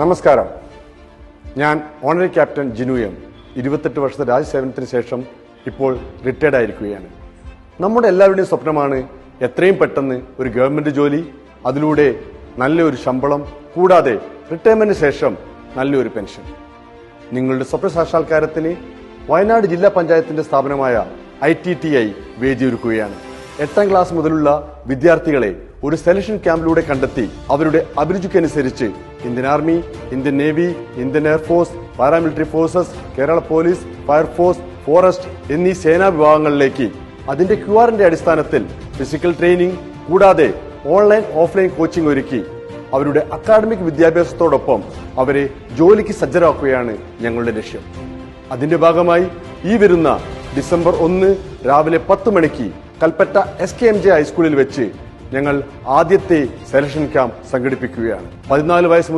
നമസ്കാരം. ഞാൻ ornery captain Jinu M. ഇരുപത്തെട്ട് വർഷത്തെ രാജ്യസേവനത്തിന് ശേഷം ഇപ്പോൾ റിട്ടയർഡ് ആയിരിക്കുകയാണ്. നമ്മുടെ എല്ലാവരുടെയും സ്വപ്നമാണ് എത്രയും പെട്ടെന്ന് ഒരു ഗവൺമെന്റ് ജോലി അതിലൂടെ നല്ലൊരു ശമ്പളം കൂടാതെ റിട്ടയർമെന്റിന് ശേഷം നല്ലൊരു പെൻഷൻ നിങ്ങളുടെ സ്വപ്ന സാക്ഷാത്കാരത്തിന് വയനാട് ജില്ലാ പഞ്ചായത്തിന്റെ സ്ഥാപനമായ ഐ ടി ടി ഐ വേദിയൊരുക്കുകയാണ്. എട്ടാം ക്ലാസ് മുതലുള്ള വിദ്യാർത്ഥികളെ ഒരു സെലക്ഷൻ ക്യാമ്പിലൂടെ കണ്ടെത്തി അവരുടെ അഭിരുചിക്കനുസരിച്ച് Indian army Indian navy Indian air force paramilitary forces Kerala police fire force forest എന്നീ സേനാ വിഭാഗങ്ങളിലേക്ക് അതിന്റെ ക്യു ആറിന്റെ അടിസ്ഥാനത്തിൽ ഫിസിക്കൽ ട്രെയിനിങ് കൂടാതെ ഓൺലൈൻ ഓഫ്ലൈൻ കോച്ചിംഗ് ഒരുക്കി അവരുടെ അക്കാഡമിക് വിദ്യാഭ്യാസത്തോടൊപ്പം അവരെ ജോലിക്ക് സജ്ജരാക്കുകയാണ് ഞങ്ങളുടെ ലക്ഷ്യം. അതിന്റെ ഭാഗമായി ഈ വരുന്ന ഡിസംബർ ഒന്ന് രാവിലെ പത്ത് മണിക്ക് Kalpetta S K M J ഹൈസ്കൂളിൽ വെച്ച് ഞങ്ങൾ ആദ്യത്തെ സെലക്ഷൻ ക്യാമ്പ് സംഘടിപ്പിക്കുകയാണ്. പതിനാല് വയസ്സ്